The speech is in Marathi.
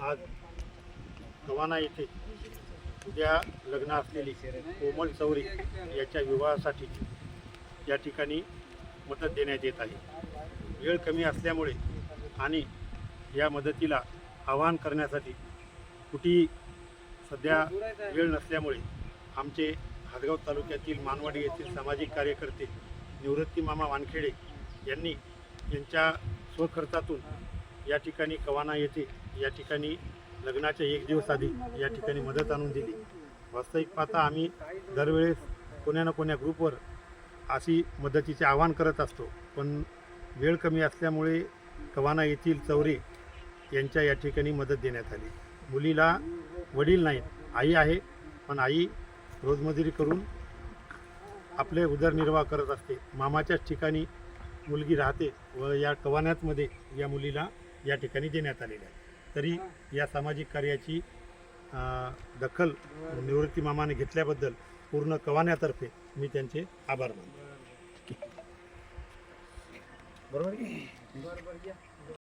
आज कवाना येथे उद्या लग्न असलेली कोमल चौरी याच्या विवाहासाठी या ठिकाणी मदत देण्यात येत आहे. वेळ कमी असल्यामुळे आणि या मदतीला आवाहन करण्यासाठी कुठेही सध्या वेळ नसल्यामुळे आमचे हादगाव तालुक्यातील मानवाडी येथील सामाजिक कार्यकर्ते निवृत्ती मामा वानखेडे यांनी यांच्या स्वखर्चातून या ठिकाणी कवाना येथे या ठिकाणी लग्नाच्या एक दिवस आधी या ठिकाणी मदत आणून दिली. वास्तविक पाहता आम्ही दरवेळेस कोण्या ना कोण्या ग्रुपवर अशी मदतीचे आवाहन करत असतो. पण वेळ कमी असल्यामुळे कवाना येथील चौरे यांच्या या ठिकाणी मदत देण्यात आली. मुलीला वडील नाहीत आई आहे पण आई रोजमजुरी करून आपले उदरनिर्वाह करत असते. मामाच्याच ठिकाणी मुलगी राहते व या कवान्यातमध्ये या मुलीला या ठिकाणी देण्यात आलेले आहे तरी या सामाजिक कार्याची दखल निवृत्ती मामाने घेतल्याबद्दल पूर्ण कवान्यातर्फे मी त्यांचे आभार मानतो. बरोबर